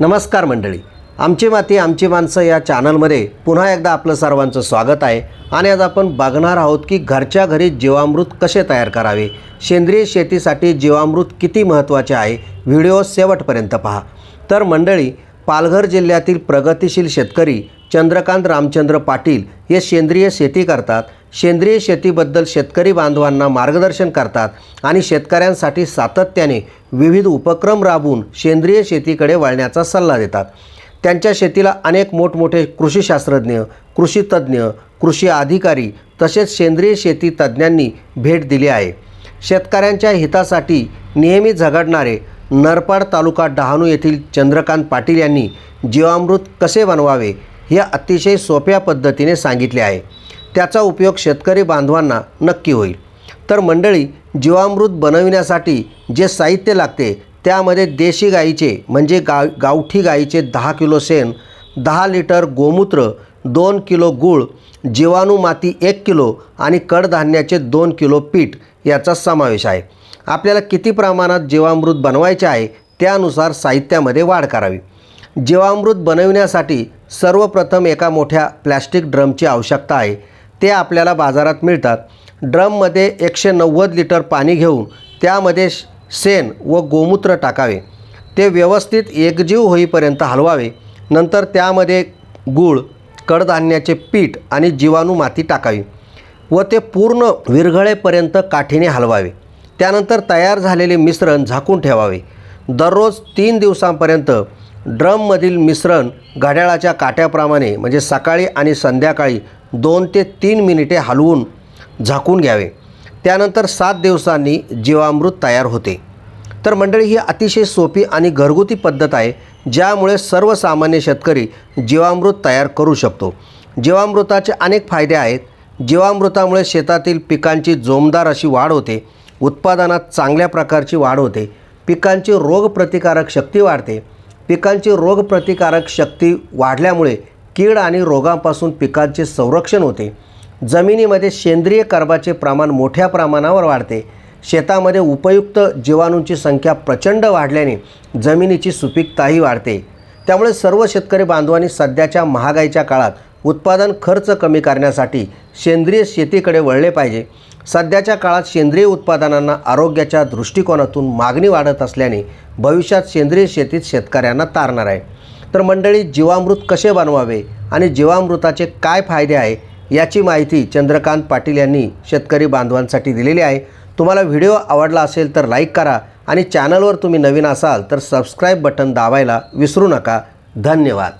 नमस्कार मंडळी. आमची माती आमची माणसं या चॅनलमध्ये पुन्हा एकदा आपलं सर्वांचं स्वागत आहे. आणि आज आपण बघणार आहोत की घरच्या घरी जीवामृत कसे तयार करावे? सेंद्रिय शेतीसाठी जीवामृत किती महत्त्वाचे आहे? व्हिडिओ शेवटपर्यंत पहा. तर मंडळी पालघर जिल्ह्यातील प्रगतिशील शेतकरी चंद्रकांत रामचंद्र पाटील हे सेंद्रिय शेती करतात. सेंद्रिय शेतीबद्दल शेतकरी बांधवांना मार्गदर्शन करतात आणि शेतकऱ्यांसाठी सातत्याने विविध उपक्रम राबवून सेंद्रिय शेतीकडे वळण्याचा सल्ला देतात. त्यांच्या शेतीला अनेक मोठमोठे कृषीशास्त्रज्ञ कृषी तज्ज्ञ कृषी अधिकारी तसेच सेंद्रिय शेती तज्ज्ञांनी भेट दिली आहे. शेतकऱ्यांच्या हितासाठी नेहमी झगडणारे नरपाड तालुका डहाणू येथील चंद्रकांत पाटील यांनी जीवामृत कसे बनवावे हे अतिशय सोप्या पद्धतीने सांगितले आहे. त्याचा उपयोग शेतकरी बांधवांना नक्की होईल. तर मंडळी जीवामृत बनविण्यासाठी जे साहित्य लागते त्यामध्ये देशी गाईचे म्हणजे गा गावठी गाईचे दहा किलो शेण दहा लिटर गोमूत्र दोन किलो गूळ जीवाणू माती एक किलो आणि कडधान्याचे दोन किलो पीठ याचा समावेश आहे. आपल्याला किती प्रमाणात जीवामृत बनवायचे आहे त्यानुसार साहित्यामध्ये वाढ करावी. जीवामृत बनविण्यासाठी सर्वप्रथम एका मोठ्या प्लॅस्टिक ड्रमची आवश्यकता आहे. ते आपल्याला बाजारात मिळतात. ड्रममध्ये एकशे नव्वद लिटर पाणी घेऊन त्यामध्ये श- शेण व गोमूत्र टाकावे. ते व्यवस्थित एकजीव होईपर्यंत हलवावे. नंतर त्यामध्ये गूळ कडधान्याचे पीठ आणि जीवाणू माती टाकावी व ते पूर्ण विरघळेपर्यंत काठीने हलवावे. त्यानंतर तयार झालेले मिश्रण झाकून ठेवावे. दररोज तीन दिवसांपर्यंत ड्रममधील मिश्रण घड्याळाच्या काट्याप्रमाणे म्हणजे सकाळी आणि संध्याकाळी दोन ते तीन मिनिटे हलवून झाकून घ्यावे. त्यानंतर सात दिवसांनी जीवामृत तयार होते. तर मंडळी ही अतिशय सोपी आणि घरगुती पद्धत आहे ज्यामुळे सर्वसामान्य शेतकरी जीवामृत तयार करू शकतो. जीवामृताचे अनेक फायदे आहेत. जीवामृतामुळे शेतातील पिकांची जोमदार अशी वाढ होते. उत्पादनात चांगल्या प्रकारची वाढ होते. पिकांची रोगप्रतिकारक शक्ती वाढते. पिकांची रोगप्रतिकारक शक्ती वाढल्यामुळे कीड आणि रोगांपासून पिकांचे संरक्षण होते. जमिनीमध्ये सेंद्रिय कर्बाचे प्रमाण मोठ्या प्रमाणावर वाढते. शेतामध्ये उपयुक्त जीवाणूंची संख्या प्रचंड वाढल्याने जमिनीची सुपीकताही वाढते. त्यामुळे सर्व शेतकरी बांधवांनी सध्याच्या महागाईच्या काळात उत्पादन खर्च कमी करण्यासाठी सेंद्रिय शेतीकडे वळले पाहिजे. सध्याच्या काळात सेंद्रिय उत्पादनांना आरोग्याच्या दृष्टिकोनातून मागणी वाढत असल्याने भविष्यात सेंद्रिय शेतीत शेतकऱ्यांना तारणार आहे. तर मंडळी जीवामृत कसे बनवावे आणि जीवामृताचे काय फायदे आहे याची माहिती चंद्रकांत पाटील यांनी शेतकरी बांधवांसाठी दिलेली आहे. तुम्हाला व्हिडिओ आवडला असेल तर लाईक करा आणि चॅनलवर तुम्ही नवीन असाल तर सबस्क्राईब बटन दाबायला विसरू नका. धन्यवाद.